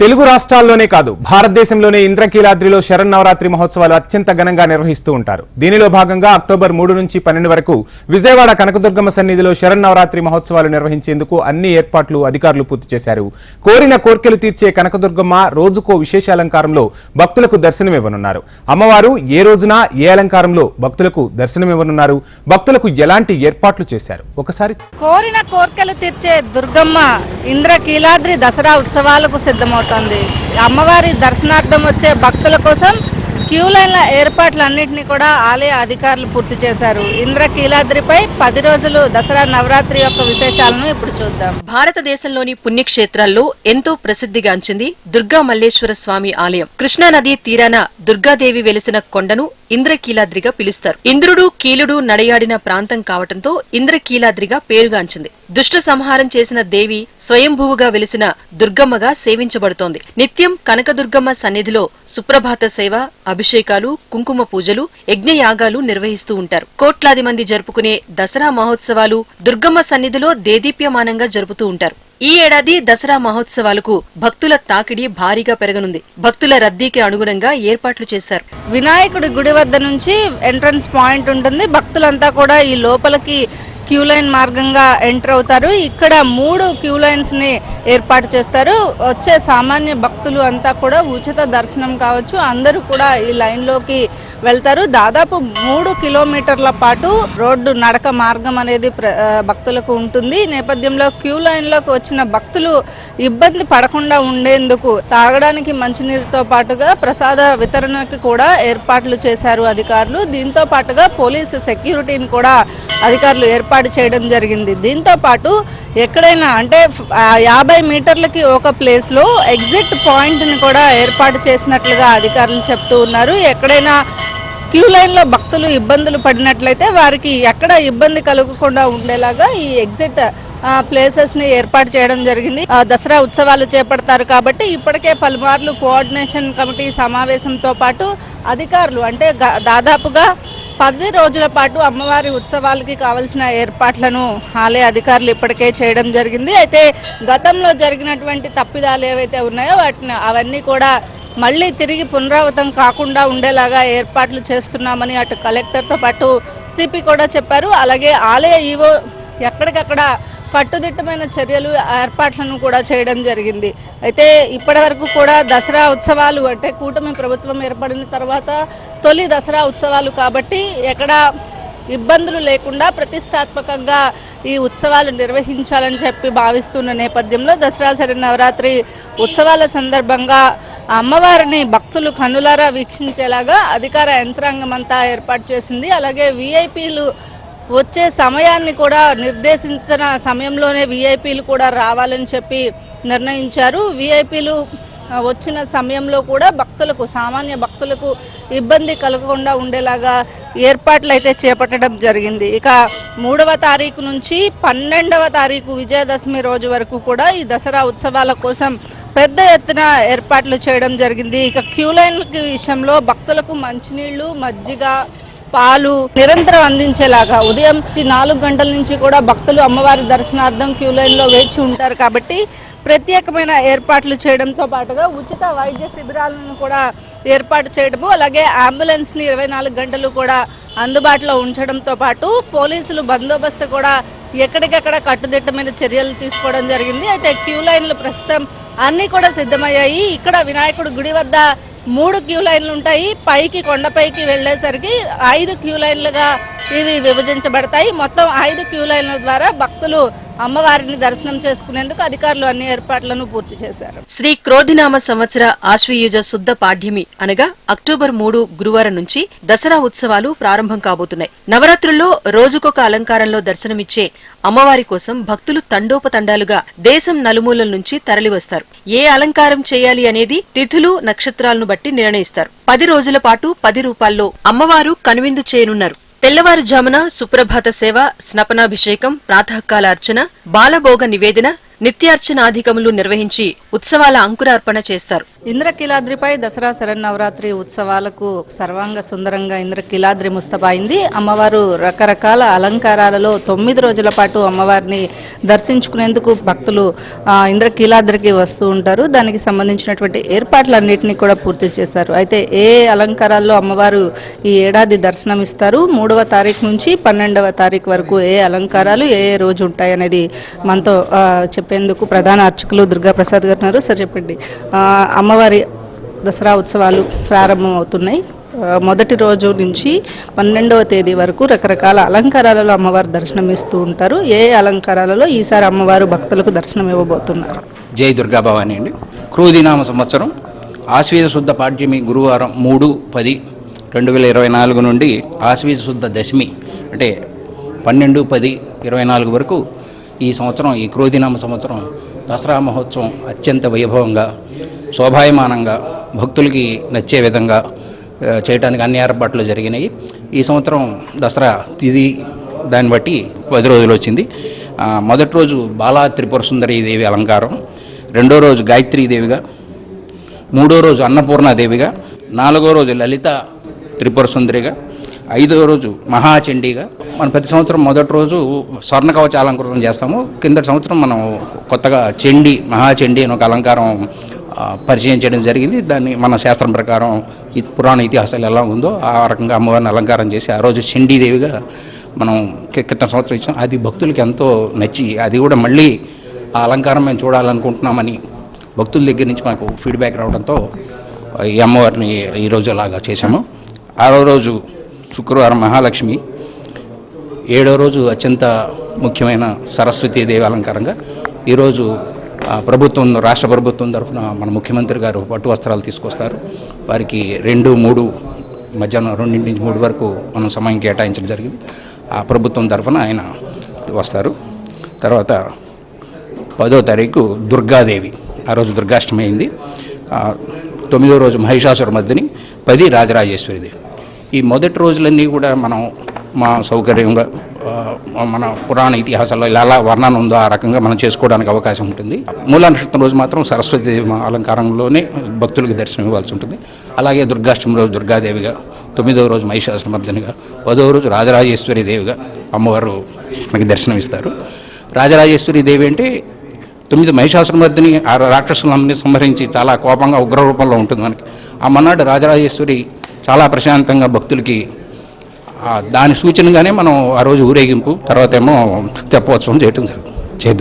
తెలుగు రాష్ట్రాల్లోనే కాదు భారతదేశంలోనే ఇంద్రకీలాద్రిలో శరన్నవరాత్రి మహోత్సవాలు అత్యంత ఘనంగా నిర్వహిస్తూ ఉంటారు. దీనిలో భాగంగా అక్టోబర్ మూడు నుంచి పన్నెండు వరకు విజయవాడ కనకదుర్గమ్మ సన్నిధిలో శరన్నవరాత్రి మహోత్సవాలు నిర్వహించేందుకు అన్ని ఏర్పాట్లు అధికారులు పూర్తి చేశారు. కోరిన కోర్కెలు తీర్చే కనకదుర్గమ్మ రోజుకో విశేష అలంకారంలో భక్తులకు దర్శనమివ్వనున్నారు. అమ్మవారు ఏ రోజున ఏ అలంకారంలో భక్తులకు దర్శనమివ్వనున్నారు భక్తులకు ఎలాంటి ఏర్పాట్లు చేశారు? ఒకసారి కోరిన కోర్కెలు తీర్చే దుర్గమ్మ ఇంద్రకీలాద్రి దసరా ఉత్సవాలకు జరుగుతుంది. అమ్మవారి దర్శనార్థం వచ్చే భక్తుల కోసం క్యూ లైన్ల ఏర్పాట్లన్నింటినీ కూడా ఆలయ అధికారులు పూర్తి చేశారు. ఇంద్రకీలాద్రిపై పది రోజులు దసరా నవరాత్రి యొక్క విశేషాలను ఇప్పుడు చూద్దాం. భారతదేశంలోని పుణ్యక్షేత్రాల్లో ఎంతో ప్రసిద్ధిగాంచింది దుర్గా మల్లేశ్వర స్వామి ఆలయం. కృష్ణానదీ తీరాన దుర్గాదేవి వెలిసిన కొండను ఇంద్రకీలాద్రిగా పిలుస్తారు. ఇంద్రుడు కీలుడు నడయాడిన ప్రాంతం కావటంతో ఇంద్రకీలాద్రిగా పేరుగాంచింది. దుష్ట సంహారం చేసిన దేవి స్వయంభువుగా వెలిసిన దుర్గమ్మగా సేవించబడుతోంది. నిత్యం కనకదుర్గమ్మ సన్నిధిలో సుప్రభాత సేవ అభిషేకాలు కుంకుమ పూజలు యజ్ఞయాగాలు నిర్వహిస్తూ ఉంటారు. కోట్లాది మంది జరుపుకునే దసరా మహోత్సవాలు దుర్గమ్మ సన్నిధిలో దేదీప్యమానంగా జరుపుతూ ఉంటారు. ఈ ఏడాది దసరా మహోత్సవాలకు భక్తుల తాకిడి భారీగా పెరగనుంది. భక్తుల రద్దీకి అనుగుణంగా ఏర్పాట్లు చేశారు. వినాయకుడి గుడి వద్ద నుంచి ఎంట్రన్స్ పాయింట్ ఉంటుంది. భక్తులంతా కూడా ఈ లోపలికి క్యూ లైన్ మార్గంగా ఎంటర్ అవుతారు. ఇక్కడ మూడు క్యూ లైన్స్ని ఏర్పాటు చేస్తారు. వచ్చే సామాన్య భక్తులు అంతా కూడా ఉచిత దర్శనం కావచ్చు. అందరూ కూడా ఈ లైన్లోకి వెళ్తారు. దాదాపు మూడు కిలోమీటర్ల పాటు రోడ్డు నడక మార్గం అనేది ప్ర- భక్తులకు ఉంటుంది. నేపథ్యంలో క్యూ లైన్లోకి వచ్చిన భక్తులు ఇబ్బంది పడకుండా ఉండేందుకు తాగడానికి మంచినీరుతో పాటుగా ప్రసాద వితరణకి కూడా ఏర్పాట్లు చేశారు అధికారులు. దీంతో పాటుగా పోలీసు సెక్యూరిటీని కూడా అధికారులు ఏర్పాటు చేయడం జరిగింది. దీంతో పాటు ఎక్కడైనా అంటే యాభై మీటర్లకి ఒక ప్లేస్లో ఎగ్జిట్ పాయింట్ని కూడా ఏర్పాటు చేసినట్లుగా అధికారులు చెప్తూ ఉన్నారు. ఎక్కడైనా క్యూ లైన్లో భక్తులు ఇబ్బందులు పడినట్లయితే వారికి ఎక్కడ ఇబ్బంది కలగకుండా ఉండేలాగా ఈ ఎగ్జిట్ ప్లేసెస్ని ఏర్పాటు చేయడం జరిగింది. ఆ, దసరా ఉత్సవాలు చేపడతారు కాబట్టి ఇప్పటికే పలుమార్లు కోఆర్డినేషన్ కమిటీ సమావేశంతో పాటు అధికారులు అంటే గ- దాదాపుగా పది రోజుల పాటు అమ్మవారి ఉత్సవాలకి కావలసిన ఏర్పాట్లను ఆలయ అధికారులు ఇప్పటికే చేయడం జరిగింది. అయితే గతంలో జరిగినటువంటి తప్పిదాలు ఏవైతే ఉన్నాయో వాటిని అవన్నీ కూడా మళ్ళీ తిరిగి పునరావృతం కాకుండా ఉండేలాగా ఏర్పాట్లు చేస్తున్నామని అటు కలెక్టర్తో పాటు సిపి కూడా చెప్పారు. అలాగే ఆలయ ఈవో ఎక్కడికక్కడ కట్టుదిట్టమైన చర్యలు ఏర్పాట్లను కూడా చేయడం జరిగింది. అయితే ఇప్పటి వరకు కూడా దసరా ఉత్సవాలు అంటే కూటమి ప్రభుత్వం ఏర్పడిన తర్వాత తొలి దసరా ఉత్సవాలు కాబట్టి ఎక్కడ ఇబ్బందులు లేకుండా ప్రతిష్టాత్మకంగా ఈ ఉత్సవాలు నిర్వహించాలని చెప్పి భావిస్తున్న నేపథ్యంలో దసరా సరి నవరాత్రి ఉత్సవాల సందర్భంగా అమ్మవారిని భక్తులు కన్నులారా వీక్షించేలాగా అధికార యంత్రాంగం అంతా ఏర్పాటు చేసింది. అలాగే విఐపీలు వచ్చే సమయాన్ని కూడా నిర్దేశించిన సమయంలోనే విఐపీలు కూడా రావాలని చెప్పి నిర్ణయించారు. విఐపీలు వచ్చిన సమయంలో కూడా భక్తులకు సామాన్య భక్తులకు ఇబ్బంది కలగకుండా ఉండేలాగా ఏర్పాట్లు అయితే చేపట్టడం జరిగింది. ఇక మూడవ తారీఖు నుంచి పన్నెండవ తారీఖు విజయదశమి రోజు వరకు కూడా ఈ దసరా ఉత్సవాల కోసం పెద్ద ఎత్తున ఏర్పాట్లు చేయడం జరిగింది. ఇక క్యూ లైన్ల విషయంలో భక్తులకు మంచినీళ్ళు మజ్జిగ పాలు నిరంతరం అందించేలాగా ఉదయం ఈ నాలుగు గంటల నుంచి కూడా భక్తులు అమ్మవారి దర్శనార్థం క్యూ లైన్లో వేచి ఉంటారు కాబట్టి ప్రత్యేకమైన ఏర్పాట్లు చేయడంతో పాటుగా ఉచిత వైద్య శిబిరాలను కూడా ఏర్పాటు చేయడము అలాగే అంబులెన్స్ని ఇరవై నాలుగు గంటలు కూడా అందుబాటులో ఉంచడంతో పాటు పోలీసులు బందోబస్తు కూడా ఎక్కడికక్కడ కట్టుదిట్టమైన చర్యలు తీసుకోవడం జరిగింది. అయితే క్యూ లైన్లు ప్రస్తుతం అన్నీ కూడా సిద్ధమయ్యాయి. ఇక్కడ వినాయకుడు గుడి వద్ద మూడు క్యూ లైన్లు ఉంటాయి. పైకి కొండపైకి వెళ్ళేసరికి ఐదు క్యూ లైన్లుగా ఇవి విభజించబడతాయి. మొత్తం ఐదు క్యూ లైన్ల ద్వారా భక్తులు అమ్మవారిని దర్శనం చేసుకునేందుకు అధికారులు అన్ని ఏర్పాట్లను పూర్తి చేశారు. శ్రీ క్రోధినామ సంవత్సర ఆశ్వయుజ శుద్ధ పాడ్యమి అనగా అక్టోబర్ మూడు గురువారం నుంచి దసరా ఉత్సవాలు ప్రారంభం కాబోతున్నాయి. నవరాత్రుల్లో రోజుకొక అలంకారంలో దర్శనమిచ్చే అమ్మవారి కోసం భక్తులు తండోపతండాలుగా దేశం నలుమూలల నుంచి తరలివస్తారు. ఏ అలంకారం చేయాలి అనేది తిథులు నక్షత్రాలను బట్టి నిర్ణయిస్తారు. పది రోజుల పాటు పది రూపాల్లో అమ్మవారు కనువిందు చేయనున్నారు. తెల్లవారుజామున సుప్రభాత సేవ స్నపనాభిషేకం ప్రాతకాల అర్చన బాలభోగ నివేదన నిత్యార్చనాధికములు నిర్వహించి ఉత్సవాల అంకురార్పణ చేస్తారు. ఇంద్రకీలాద్రిపై దసరా శరన్నవరాత్రి ఉత్సవాలకు సర్వాంగ సుందరంగా ఇంద్రకీలాద్రి ముస్తబాయింది అమ్మవారు రకరకాల అలంకారాలలో తొమ్మిది రోజుల పాటు అమ్మవారిని దర్శించుకునేందుకు భక్తులు ఇంద్రకీలాద్రికి వస్తూ ఉంటారు. దానికి సంబంధించినటువంటి ఏర్పాట్లన్నింటినీ కూడా పూర్తి చేశారు. అయితే ఏ అలంకారాల్లో అమ్మవారు ఈ ఏడాది దర్శనమిస్తారు మూడవ తారీఖు నుంచి పన్నెండవ తారీఖు వరకు ఏ అలంకారాలు ఏ రోజు ఉంటాయి అనేది మనతో చెప్ చెప్పేందుకు ప్రధాన అర్చకులు దుర్గా ప్రసాద్ గారు ఉన్నారు. సార్ చెప్పండి. అమ్మవారి దసరా ఉత్సవాలు ప్రారంభం అవుతున్నాయి మొదటి రోజు నుంచి పన్నెండవ తేదీ వరకు రకరకాల అలంకారాలలో అమ్మవారు దర్శనమిస్తూ ఉంటారు. ఏ అలంకారాలలో ఈసారి అమ్మవారు భక్తులకు దర్శనం ఇవ్వబోతున్నారు జై దుర్గా భవాని అండి. క్రూదినామ సంవత్సరం ఆశ్వీజ శుద్ధ పాడ్యమి గురువారం మూడు పది రెండు వేల ఇరవై నాలుగు నుండి ఆశ్వీజ శుద్ధ దశమి అంటే పన్నెండు పది ఇరవై నాలుగు వరకు ఈ సంవత్సరం ఈ క్రోధినామ సంవత్సరం దసరా మహోత్సవం అత్యంత వైభవంగా శోభాయమానంగా భక్తులకి నచ్చే విధంగా చేయడానికి అన్ని ఏర్పాట్లు జరిగినాయి. ఈ సంవత్సరం దసరా తిది దాన్ని బట్టి పది రోజులు వచ్చింది. మొదటి రోజు బాలా త్రిపుర సుందరీ దేవి అలంకారం రెండో రోజు గాయత్రీ దేవిగా మూడో రోజు అన్నపూర్ణాదేవిగా నాలుగో రోజు లలిత త్రిపుర సుందరిగా ఐదో రోజు మహాచండీగా మనం ప్రతి సంవత్సరం మొదటి రోజు స్వర్ణ కవచ అలంకృతం చేస్తాము. కిందటి సంవత్సరం మనం కొత్తగా చెండి మహాచండి అని ఒక అలంకారం పరిచయం చేయడం జరిగింది. దాన్ని మన శాస్త్రం ప్రకారం ఈ పురాణ ఇతిహాసాలు ఎలా ఉందో ఆ రకంగా అమ్మవారిని అలంకారం చేసి ఆ రోజు చండీదేవిగా మనం కి- క్రితం సంవత్సరం ఇచ్చాం. అది భక్తులకి ఎంతో నచ్చి అది కూడా మళ్ళీ ఆ అలంకారం మేము చూడాలనుకుంటున్నామని భక్తుల దగ్గర నుంచి మనకు ఫీడ్బ్యాక్ రావడంతో ఈ అమ్మవారిని ఈరోజు అలాగా చేశాము. ఆరో రోజు శుక్రవారం మహాలక్ష్మి ఏడో రోజు అత్యంత ముఖ్యమైన సరస్వతి దేవి అలంకారంగా ఈరోజు ఆ, ప్రభుత్వం రాష్ట్ర ప్రభుత్వం తరఫున మన ముఖ్యమంత్రి గారు పట్టు వస్త్రాలు తీసుకొస్తారు. వారికి రెండు మూడు మధ్యాహ్నం రెండింటి నుంచి మూడు వరకు మనం సమయం కేటాయించడం జరిగింది. ఆ ప్రభుత్వం తరఫున ఆయన వస్తారు. తర్వాత పదో తారీఖు దుర్గాదేవి ఆ రోజు దుర్గాష్టమి అయింది. తొమ్మిదో రోజు మహిషాసుర మధ్యని పది రాజరాజేశ్వరిదేవి ఈ మొదటి రోజులన్నీ కూడా మనం మా సౌకర్యంగా మన పురాణ ఇతిహాసాల్లో ఇలా ఎలా వర్ణన ఉందో ఆ రకంగా మనం చేసుకోవడానికి అవకాశం ఉంటుంది. మూలా నక్షత్రం రోజు మాత్రం సరస్వతి అలంకారంలోనే భక్తులకు దర్శనం ఇవ్వాల్సి ఉంటుంది. అలాగే దుర్గాష్టమి రోజు దుర్గాదేవిగా తొమ్మిదవ రోజు మహిషాసురమర్దనిగా పదవ రోజు రాజరాజేశ్వరి దేవిగా అమ్మవారు మనకి దర్శనం ఇస్తారు. రాజరాజేశ్వరి దేవి అంటే తొమ్మిది మహిషాసురమర్దిని ఆ రాక్షసులందరినీ సంహరించి చాలా కోపంగా ఉగ్ర రూపంలో ఉంటుంది మనకి. ఆ మన్నాడు రాజరాజేశ్వరి చాలా ప్రశాంతంగా భక్తులకి దాని సూచనగానే మనం ఆ రోజు ఊరేగింపు తర్వాత ఏమో తెప్పోత్సవం చేయటం జరుగుతుంది. జయ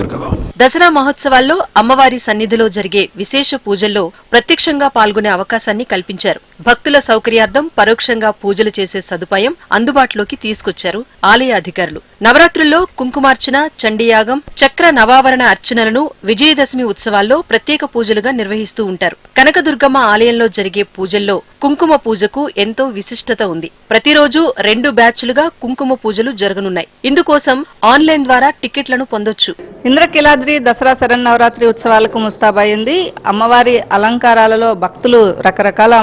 దసరా మహోత్సవాల్లో అమ్మవారి సన్నిధిలో జరిగే విశేష పూజల్లో ప్రత్యక్షంగా పాల్గొనే అవకాశాన్ని కల్పించారు. భక్తుల సౌకర్యార్థం పరోక్షంగా పూజలు చేసే సదుపాయం అందుబాటులోకి తీసుకొచ్చారు ఆలయ అధికారులు. నవరాత్రుల్లో కుంకుమార్చన చండీయాగం చక్ర నవావరణ అర్చనలను విజయదశమి ఉత్సవాల్లో ప్రత్యేక పూజలుగా నిర్వహిస్తూ ఉంటారు. కనకదుర్గమ్మ ఆలయంలో జరిగే పూజల్లో కుంకుమ పూజకు ఎంతో విశిష్టత ఉంది. ప్రతిరోజు రెండు బ్యాచ్లుగా కుంకుమ పూజలు జరగనున్నాయి. ఇందుకోసం ఆన్లైన్ ద్వారా టికెట్లను పొందొచ్చు. ఇంద్రకీలాద్రి దసరా శరన్నవరాత్రి ఉత్సవాలకు ముస్తాబయింది. అమ్మవారి అలంకారాలలో భక్తులు రకరకాల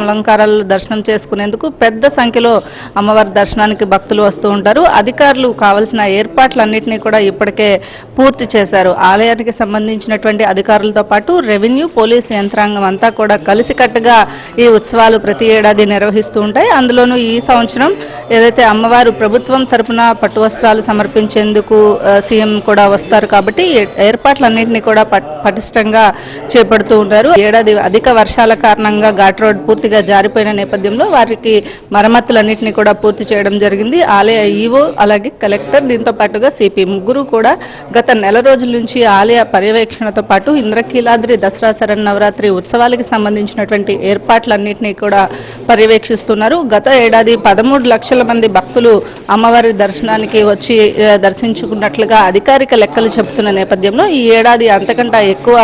అలంకారాలలో దర్శనం చేసుకునేందుకు పెద్ద సంఖ్యలో అమ్మవారి దర్శనానికి భక్తులు వస్తూ ఉంటారు. అధికారులు కావలసిన ఏర్పాట్లన్నింటినీ కూడా ఇప్పటికే పూర్తి చేశారు. ఆలయానికి సంబంధించినటువంటి అధికారులతో పాటు రెవెన్యూ పోలీస్ యంత్రాంగం అంతా కూడా కలిసికట్టుగా ఈ ఉత్సవాలు ప్రతి ఏడాది నిర్వహిస్తూ ఉంటాయి. అందులోనూ ఈ సంవత్సరం ఏదైతే అమ్మవారు ప్రభుత్వం తరపున పట్టు వస్త్రాలు సమర్పించేందుకు సీఎం కూడా వస్తారు కాబట్టి ఏర్పాట్లన్నింటినీ కూడా పట్- పటిష్టంగా చేపడుతూ ఉంటారు. ఏడాది అధిక వర్షాల కారణంగా ఘాట్ రోడ్ పూర్తిగా జారిపోయిన నేపథ్యంలో వారికి మరమ్మతులన్నింటినీ కూడా పూర్తి చేయడం జరిగింది. ఆలయ ఈవో అలాగే కలెక్టర్ దీంతో పాటుగా సిపి ముగ్గురు కూడా గత నెల రోజుల నుంచి ఆలయ పర్యవేక్షణతో పాటు ఇంద్రకీలాద్రి దసరా శరన్నవరాత్రి ఉత్సవాలకి సంబంధించినటువంటి ఏర్పాట్లన్నింటినీ కూడా పర్యవేక్షిస్తున్నారు. గత ఏడాది పదమూడు లక్షల మంది భక్తులు అమ్మవారి దర్శనానికి వచ్చి దర్శించుకున్నట్లుగా అధికారిక లెక్కలు చెబుతున్న నేపథ్యంలో ఈ ఏడాది అంతకంటే ఎక్కువ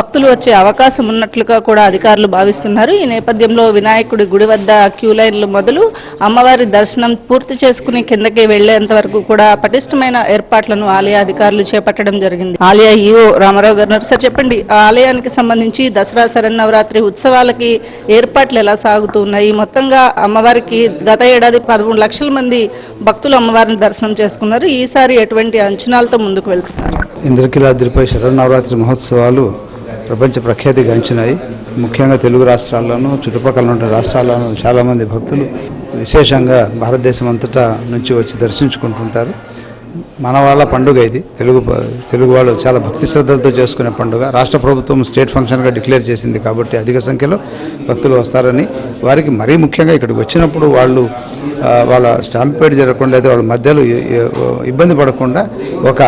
భక్తులు వచ్చే అవకాశం ఉన్నట్లుగా కూడా అధికారులు భావిస్తున్నారు. ఈ నేపథ్యంలో వినాయకుడు వినాయకుడి గుడి వద్ద క్యూ లైన్లు మొదలు అమ్మవారి దర్శనం పూర్తి చేసుకుని కిందకి వెళ్ళేంత వరకు కూడా పటిష్టమైన ఏర్పాట్లను ఆలయ అధికారులు చేపట్టడం జరిగింది. ఆలయ ఈఓ రామారావు గారు సార్ చెప్పండి ఆలయానికి సంబంధించి దసరా శరన్నవరాత్రి ఉత్సవాలకి ఏర్పాట్లు ఎలా సాగుతున్నాయి మొత్తంగా అమ్మవారికి గత ఏడాది పదమూడు లక్షల మంది భక్తులు అమ్మవారిని దర్శనం చేసుకున్నారు. ఈసారి ఎటువంటి అంచనాలతో ముందుకు వెళ్తున్నారు? ఇంద్రకిలాద్రిపై శరన్నవరాత్రి మహోత్సవాలు ప్రపంచ ప్రఖ్యాతి గంచినాయి ముఖ్యంగా తెలుగు రాష్ట్రాల్లోనూ చుట్టుపక్కల ఉన్న రాష్ట్రాల్లోనూ చాలామంది భక్తులు విశేషంగా భారతదేశం అంతటా నుంచి వచ్చి దర్శించుకుంటుంటారు. మన వాళ్ళ పండుగ ఇది. తెలుగు తెలుగు వాళ్ళు చాలా భక్తి శ్రద్ధలతో చేసుకునే పండుగ. రాష్ట్ర ప్రభుత్వం స్టేట్ ఫంక్షన్గా డిక్లేర్ చేసింది కాబట్టి అధిక సంఖ్యలో భక్తులు వస్తారని వారికి మరీ ముఖ్యంగా ఇక్కడికి వచ్చినప్పుడు వాళ్ళు వాళ్ళ స్టాంప్ జరగకుండా అయితే వాళ్ళ మధ్యలో ఇబ్బంది పడకుండా ఒక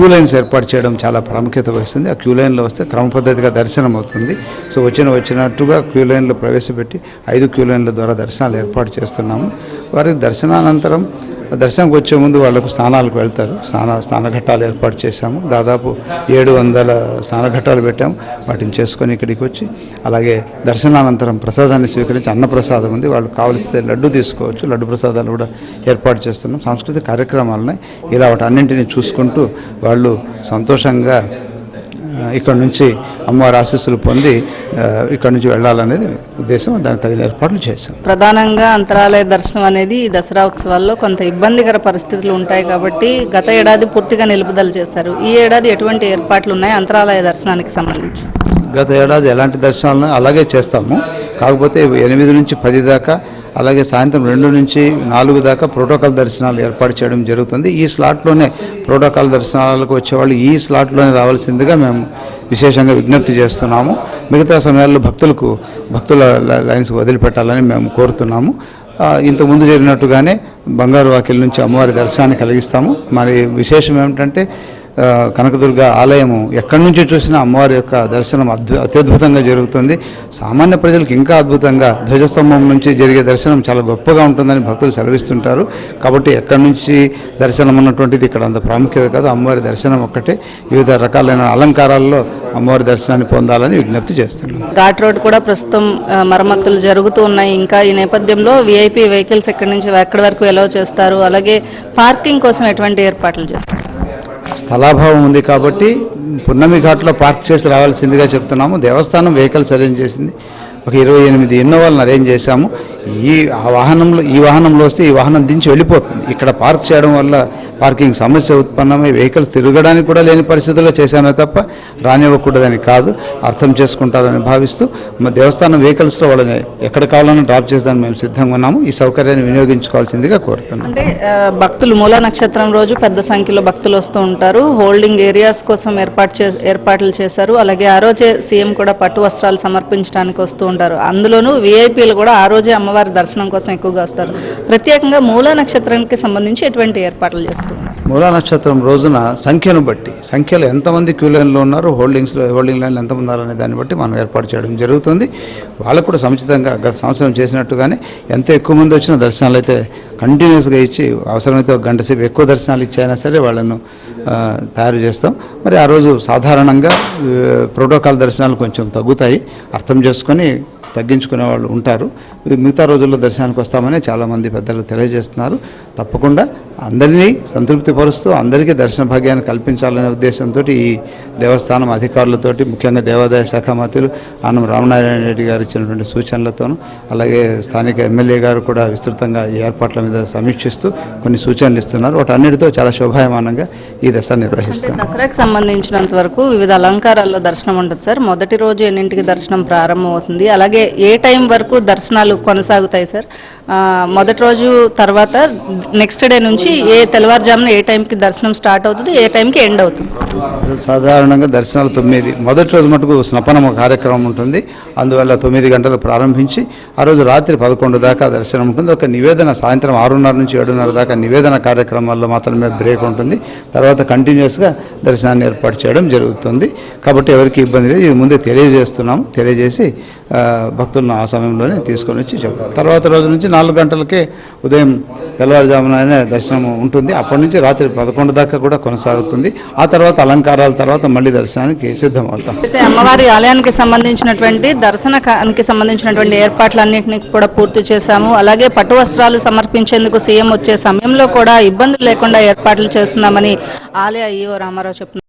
క్యూ లైన్స్ ఏర్పాటు చేయడం చాలా ప్రాముఖ్యత వహిస్తుంది. ఆ క్యూ లైన్లో వస్తే క్రమ పద్ధతిగా దర్శనం అవుతుంది. సో వచ్చిన వచ్చినట్టుగా క్యూ లైన్లో ప్రవేశపెట్టి ఐదు క్యూ లైన్ల ద్వారా దర్శనాలు ఏర్పాటు చేస్తున్నాము. వారికి దర్శనానంతరం దర్శనంకి వచ్చే ముందు వాళ్ళకు స్నానాలకు వెళ్తారు. స్నాన స్నానఘట్టాలు ఏర్పాటు చేశాము. దాదాపు ఏడు వందల స్నానఘట్టాలు పెట్టాము. వాటిని చేసుకొని ఇక్కడికి వచ్చి అలాగే దర్శనానంతరం ప్రసాదాన్ని స్వీకరించి అన్నప్రసాదం ఉంది. వాళ్ళు కావలిస్తే లడ్డు తీసుకోవచ్చు. లడ్డు ప్రసాదాలు కూడా ఏర్పాటు చేస్తున్నాం. సాంస్కృతిక కార్యక్రమాలని ఇలా వాటి అన్నింటినీ చూసుకుంటూ వాళ్ళు సంతోషంగా ఇక్కడ నుంచి అమ్మవారి ఆశీస్సులు పొంది ఇక్కడ నుంచి వెళ్ళాలనేది ఉద్దేశం. దానికి తగిన ఏర్పాట్లు చేశాం. ప్రధానంగా అంతరాలయ దర్శనం అనేది ఈ దసరా ఉత్సవాల్లో కొంత ఇబ్బందికర పరిస్థితులు ఉంటాయి కాబట్టి గత ఏడాది పూర్తిగా నిలుపుదల చేశారు. ఈ ఏడాది ఎటువంటి ఏర్పాట్లు ఉన్నాయి? అంతరాలయ దర్శనానికి సంబంధించి. గత ఏడాది ఎలాంటి దర్శనాలను అలాగే చేస్తాము. కాకపోతే ఎనిమిది నుంచి పది దాకా అలాగే సాయంత్రం రెండు నుంచి నాలుగు దాకా ప్రోటోకాల్ దర్శనాలు ఏర్పాటు చేయడం జరుగుతుంది. ఈ స్లాట్లోనే ప్రోటోకాల్ దర్శనాలకు వచ్చేవాళ్ళు ఈ స్లాట్లోనే రావాల్సిందిగా మేము విశేషంగా విజ్ఞప్తి చేస్తున్నాము. మిగతా సమయాల్లో భక్తులకు భక్తుల లైన్స్ వదిలిపెట్టాలని మేము కోరుతున్నాము. ఇంతకుముందు జరిగినట్టుగానే బంగారు వాకిల్ నుంచి అమ్మవారి దర్శనాన్ని కలిగిస్తాము. మరి విశేషం ఏమిటంటే కనకదుర్గ ఆలయము ఎక్కడి నుంచి చూసినా అమ్మవారి యొక్క దర్శనం అద్భు అత్యద్భుతంగా జరుగుతుంది. సామాన్య ప్రజలకు ఇంకా అద్భుతంగా ధ్వజస్తంభం నుంచి జరిగే దర్శనం చాలా గొప్పగా ఉంటుందని భక్తులు సెలవిస్తుంటారు. కాబట్టి ఎక్కడి నుంచి దర్శనం ఉన్నటువంటిది ఇక్కడ అంత ప్రాముఖ్యత కాదు. అమ్మవారి దర్శనం ఒక్కటే. వివిధ రకాలైన అలంకారాల్లో అమ్మవారి దర్శనాన్ని పొందాలని విజ్ఞప్తి చేస్తున్నాం. ఘాట్ రోడ్ కూడా ప్రస్తుతం మరమ్మతులు జరుగుతూ ఉన్నాయి. ఇంకా ఈ నేపథ్యంలో విఐపి వెహికల్స్ ఎక్కడి నుంచి ఎక్కడి వరకు ఎలవ్ చేస్తారు? అలాగే పార్కింగ్ కోసం ఎటువంటి ఏర్పాట్లు చేస్తారు? స్థలాభావం ఉంది కాబట్టి పున్నమి ఘాట్లో పార్క్ చేసి రావాల్సిందిగా చెప్తున్నాము. దేవస్థానం వెహికల్స్ అరేంజ్ చేసింది. ఒక ఇరవై ఎనిమిది ఇన్నోవాలను అరేంజ్ చేశాము. ఈ ఆ వాహనంలో ఈ వాహనంలో వస్తే ఈ వాహనం దించి వెళ్ళిపోతుంది. ఇక్కడ పార్క్ చేయడం వల్ల పార్కింగ్ సమస్య ఉత్పన్నమై వెహికల్స్ తిరగడానికి కూడా లేని పరిస్థితుల్లో చేశామే తప్ప రానివ్వకూడదని కాదు. అర్థం చేసుకుంటారని భావిస్తూ మా దేవస్థానం వెహికల్స్లో వాళ్ళని ఎక్కడ కావాలన్నా డ్రాప్ చేసేదానికి మేము సిద్ధంగా ఉన్నాము. ఈ సౌకర్యాన్ని వినియోగించుకోవాల్సిందిగా కోరుతున్నాం అంటే భక్తులు మూల నక్షత్రం రోజు పెద్ద సంఖ్యలో భక్తులు వస్తూ ఉంటారు. హోల్డింగ్ ఏరియాస్ కోసం ఏర్పాటు చే ఏర్పాట్లు చేశారు. అలాగే ఆ రోజే సీఎం కూడా పట్టు వస్త్రాలు సమర్పించడానికి వస్తూ ఉంటారు. అందులోనూ విఐపీలు కూడా ఆ రోజే అమ్మవారి దర్శనం కోసం ఎక్కువగా వస్తారు. ప్రత్యేకంగా మూలా నక్షత్రానికి సంబంధించి ఎటువంటి ఏర్పాట్లు చేస్తూ ఉన్నారు? మూలా నక్షత్రం రోజున సంఖ్యను బట్టి సంఖ్యలో ఎంతమంది క్యూ లైన్లో ఉన్నారు హోల్డింగ్స్లో హోల్డింగ్ లైన్లో ఎంతమంది ఉన్నారనే దాన్ని బట్టి మనం ఏర్పాటు చేయడం జరుగుతుంది. వాళ్ళకు కూడా సముచితంగా గత సంవత్సరం చేసినట్టుగానే ఎంత ఎక్కువ మంది వచ్చిన దర్శనాలు అయితే కంటిన్యూస్గా ఇచ్చి అవసరమైతే ఒక గంట సేపు ఎక్కువ దర్శనాలు ఇచ్చైనా సరే వాళ్ళను తయారు చేస్తాం. మరి ఆ రోజు సాధారణంగా ప్రోటోకాల్ దర్శనాలు కొంచెం తగ్గుతాయి. అర్థం చేసుకొని తగ్గించుకునే వాళ్ళు ఉంటారు. మిగతా రోజుల్లో దర్శనానికి వస్తామని చాలామంది పెద్దలు తెలియజేస్తున్నారు. తప్పకుండా అందరినీ సంతృప్తిపరుస్తూ అందరికీ దర్శన భాగ్యాన్ని కల్పించాలనే ఉద్దేశంతో ఈ దేవస్థానం అధికారులతోటి ముఖ్యంగా దేవాదాయ శాఖ మంత్రులు ఆనం రామనారాయణ రెడ్డి గారు ఇచ్చినటువంటి సూచనలతోనూ అలాగే స్థానిక ఎమ్మెల్యే గారు కూడా విస్తృతంగా ఈ ఏర్పాట్ల మీద సమీక్షిస్తూ కొన్ని సూచనలు ఇస్తున్నారు. వాటన్నిటితో చాలా శోభాయమానంగా ఈ దశ నిర్వహిస్తాం దసరాకి సంబంధించినంత వరకు వివిధ అలంకారాల్లో దర్శనం ఉంటుంది సార్. మొదటి రోజు ఎన్నింటికి దర్శనం ప్రారంభమవుతుంది. అలాగే ఏ టైం వరకు దర్శనాలు కొనసాగుతాయి సార్? మొదటి రోజు తర్వాత నెక్స్ట్ డే నుంచి ఏ తెల్లవారుజామున ఏ టైంకి దర్శనం స్టార్ట్ అవుతుంది ఏ టైంకి ఎండ్ అవుతుంది? సాధారణంగా దర్శనాలు తొమ్మిది. మొదటి రోజు మటుకు స్నపనం కార్యక్రమం ఉంటుంది. అందువల్ల తొమ్మిది గంటలు ప్రారంభించి ఆ రోజు రాత్రి పదకొండు దాకా దర్శనం ఉంటుంది. ఒక నివేదన సాయంత్రం ఆరున్నర నుంచి ఏడున్నర దాకా నివేదన కార్యక్రమాల్లో మాత్రమే బ్రేక్ ఉంటుంది. తర్వాత కంటిన్యూస్గా దర్శనాన్ని ఏర్పాటు చేయడం జరుగుతుంది. కాబట్టి ఎవరికి ఇబ్బంది లేదు. ఇది ముందే తెలియజేస్తున్నాము. తెలియజేసి భక్తులను ఆ సమయంలోనే తీసుకొని వచ్చి చెప్పారు తర్వాత రోజు నుంచి నాలుగు గంటలకే ఉదయం తెల్లవారుజామున దర్శనం ఉంటుంది. అప్పటి నుంచి రాత్రి పదకొండు దాకా కూడా కొనసాగుతుంది. ఆ తర్వాత అలంకారాల తర్వాత మళ్ళీ దర్శనానికి సిద్ధమవుతాం. అయితే అమ్మవారి ఆలయానికి సంబంధించినటువంటి దర్శనానికి సంబంధించినటువంటి ఏర్పాట్లన్నింటినీ కూడా పూర్తి చేశాము. అలాగే పట్టు వస్త్రాలు సమర్పించేందుకు సీఎం వచ్చే సమయంలో కూడా ఇబ్బందులు లేకుండా ఏర్పాట్లు చేస్తున్నామని ఆలయ ఈఓ రామారావు చెప్తున్నారు.